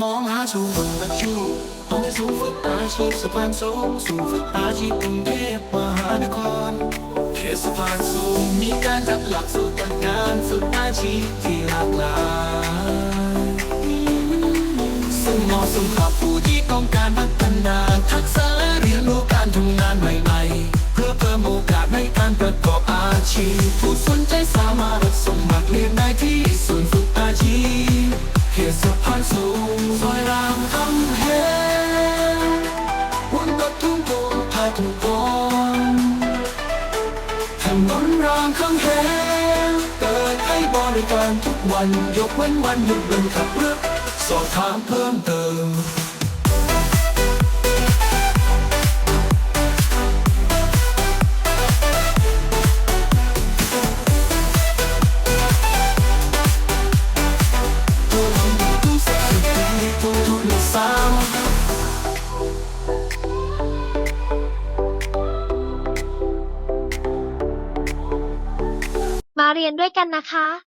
มองหาชูฝึกอาชีพต้องสู้ฝึกอาชีพสะพานสูงสู่ฝึกอาชีพกรุงเทพมหานครเขตสะพานสูงมีการจัดหลักสูตรการงานฝึกอาชีพที่หลากหลายซึ่งเหมาะสำหรับผู้ที่ต้องการพัฒนาทักษะและเรียนรู้การทำงานใหม่ สูงซอยรามคำแหงวนรถทุ่งโตพาทุกคนถนนรามคำแหงเปิดให้บริการทุกวันยกเว้นวันหยุดเดินขับรถสอบถามเพิ่มเติม เรียนด้วยกันนะคะ